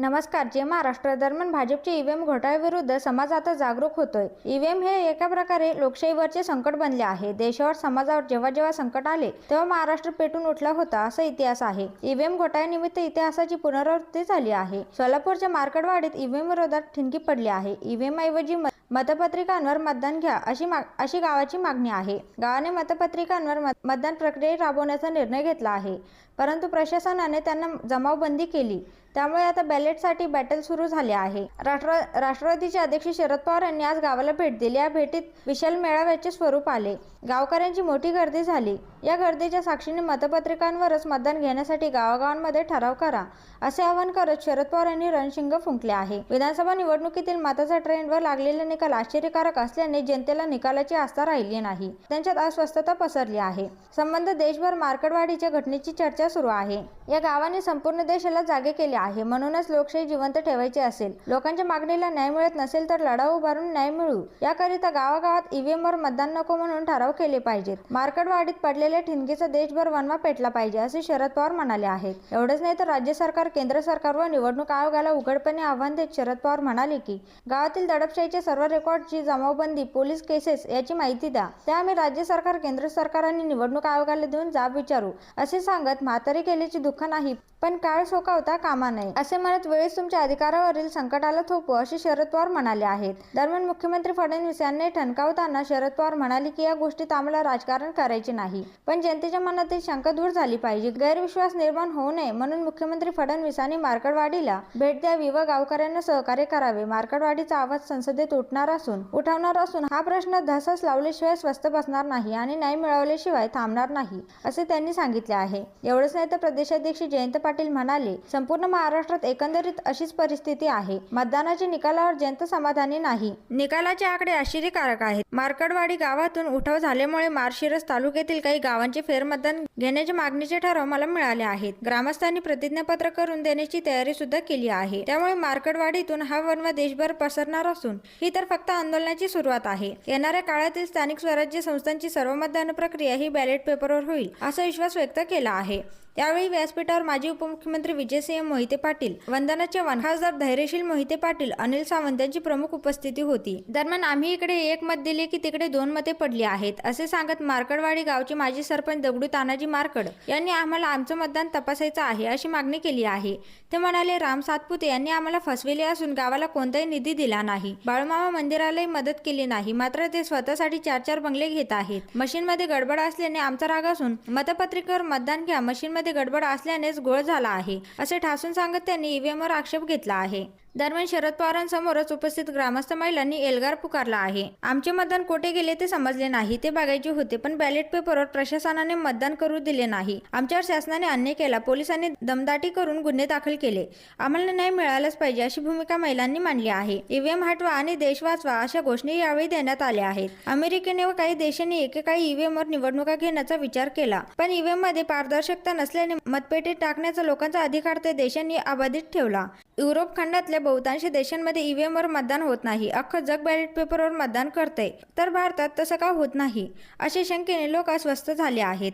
नमस्कार जे महाराष्ट्र दरम्यान भाजपचे ईव्हीएम घोटाळ्याविरुद्ध समाज आता जागरूक होतोय. ईव्हीएम हे एका प्रकारे लोकशाहीवरचे संकट बनले आहे. देशावर समाजावर जेव्हा जेव्हा संकट आले तेव्हा महाराष्ट्र पेटून उठला होता असा इतिहास आहे. ईव्हीएम घोटाळ्यानिमित्त इतिहासाची पुनरावृत्ती झाली आहे. सोलापूरच्या मार्केटवाडीत ईव्हीएम विरोधात ठिणगी पडली आहे. ईव्हीएम ऐवजी म- मतपत्रिकांवर मतदान घ्या अशी माग अशी गावाची मागणी आहे. गावाने मतपत्रिकांवर मत- मतदान प्रक्रिया राबवण्याचा निर्णय घेतला आहे. परंतु प्रशासनाने त्यांना जमावबंदी केली. त्यामुळे आता बॅलेटसाठी बॅटल सुरू झाले आहे. राष्ट्र राष्ट्रवादीचे अध्यक्ष शरद पवार यांनी आज गावाला भेट दिली. या भेटीत विशाल मेळाव्याचे स्वरूप आले. गावकऱ्यांची मोठी गर्दी झाली. या गर्दीच्या साक्षीने मतपत्रिकांवरच मतदान घेण्यासाठी गावागावांमध्ये ठराव करा असे आवाहन करत शरद पवार यांनी रणशिंग फुंकले आहे. विधानसभा निवडणुकीतील मताचा ट्रेंडवर लागलेले निकाल आश्चर्यकारक असल्याने जनतेला निकालाची आस्था राहिली नाही. त्यांच्यात अस्वस्थता पसरली आहे. संबंध देशभर मार्केटवाढीच्या घटनेची चर्चा सुरू आहे. या गावाने संपूर्ण देशाला जागे केले आहे. म्हणूनच लोकशाही जिवंत ठेवायची असेल. लोकांच्या मागणीला न्याय मिळत नसेल तर लढा उभारून न्याय मिळू. याकरिता गावागावात ईव्हीएम वर मतदान नको म्हणून ठराव केले पाहिजेत. मार्केटवाढीत असलेल्या ठिणगीचा देशभर वनवा पेटला पाहिजे असे शरद पवार म्हणाले आहेत. एवढंच नाही तर राज्य सरकार केंद्र सरकार व निवडणूक आयोगाला उघडपणे आव्हान देत शरद पवार म्हणाले की गावातील दडपशाहीच्या सर्व रेकॉर्डची जमावबंदी पोलीस केसेस याची माहिती द्या. त्या आम्ही राज्य सरकार केंद्र सरकार आणि निवडणूक आयोगाला देऊन जाब विचारू असे सांगत म्हातारी केल्याची दुःख नाही पण काळ सोकावता कामा नये. असे म्हणत वेळेस तुमच्या अधिकारावरील संकटाला थोपू असे शरद पवार म्हणाले आहेत. दरम्यान मुख्यमंत्री फडणवीस यांनी ठणकावताना शरद पवार म्हणाले की या गोष्टीत आम्हाला राजकारण करायचे नाही. पण जनतेच्या मनातील शंका दूर झाली पाहिजे. गैरविश्वास निर्माण होऊ नये म्हणून मुख्यमंत्री फडणवीसांनी मार्कडवाडीला भेट द्यावी व गावकऱ्यांना सहकार्य करावे. मार्कडवाडीचा आवाज संसदेत उठणार असून उठवणार असून हा प्रश्न धसस लावल्याशिवाय स्वस्त बसणार नाही आणि न्याय मिळवल्याशिवाय थांबणार नाही असे त्यांनी सांगितले आहे. एवढंच नाही तर प्रदेशाध्यक्ष जयंत पाटील म्हणाले संपूर्ण महाराष्ट्रात एकंदरीत अशीच परिस्थिती आहे. मतदानाच्या निकालावर जनता समाधानी नाही. निकालाचे आकडे आश्चर्यकारक आहेत. मार्कडवाडी गावातून उठाव झाल्यामुळे मार्शिरस तालुक्यातील काही गावांचे फेरमतदान घेण्याच्या मागणीचे ठराव मला मिळाले आहेत. ग्रामस्थांनी प्रतिज्ञापत्र करून देण्याची तयारी सुद्धा केली आहे. त्यामुळे मार्केटवाडीतून हा वनवा देशभर पसरणार असून ही तर फक्त आंदोलनाची सुरुवात आहे. येणाऱ्या काळातील स्थानिक स्वराज्य संस्थांची सर्व मतदान प्रक्रिया ही बॅलेट पेपरवर होईल असा विश्वास व्यक्त केला आहे. यावेळी व्यासपीठावर माजी उपमुख्यमंत्री विजयसिंह मोहिते पाटील वंदना चव्हाण खासदार धैर्यशील मोहिते पाटील अनिल सावंत यांची प्रमुख उपस्थिती होती. दरम्यान आम्ही इकडे एक मत दिले की तिकडे दोन मते पडली आहेत असे सांगत मार्कडवाडी गावचे माजी सरपंच दगडू तानाजी मार्कड यांनी आम्हाला आमचं मतदान तपासायचं आहे अशी मागणी केली आहे. ते म्हणाले राम सातपुते यांनी आम्हाला फसविले असून गावाला कोणताही निधी दिला नाही. बाळूमामा मंदिरालाही मदत केली नाही मात्र ते स्वतःसाठी चार चार बंगले घेत आहेत. मशीनमध्ये गडबड असल्याने आमचा राग असून मतपत्रिकेवर मतदान घ्या मशीनमध्ये गडबड असल्यानेच गोळ झाला आहे असे ठासून सांगत त्यांनी ईव्हीएमवर आक्षेप घेतला आहे. दरम्यान शरद पवारांसमोरच उपस्थित ग्रामस्थ महिलांनी एल्गार पुकारला आहे. आमचे मतदान कोठे गेले ते समजले नाही. ते बघायचे होते पण बॅलेट पेपरवर प्रशासनाने मतदान करू दिले नाही. आमच्यावर शासनाने अन्याय केला. पोलिसांनी दमदाटी करून गुन्हे दाखल केले. आम्हाला न्याय मिळालाच पाहिजे अशी भूमिका महिलांनी मांडली आहे. ईव्हीएम हटवा आणि देश वाचवा अशा घोषणा यावेळी देण्यात आल्या आहेत. अमेरिकेने व काही देशांनी एकेकाळी ईव्हीएमवर निवडणुका घेण्याचा विचार केला. पण ईव्हीएममध्ये पारदर्शकता नसल्याने मतपेटीत टाकण्याचा लोकांचा अधिकार त्या देशांनी अबाधित ठेवला. युरोप खंडातल्या बहुतांश देशांमध्ये ईव्हीएमवर मतदान होत नाही. अख्खं जग बॅलेट पेपरवर मतदान करते तर भारतात तसं का होत नाही? अशा शंकेने लोक अस्वस्थ झाले आहेत.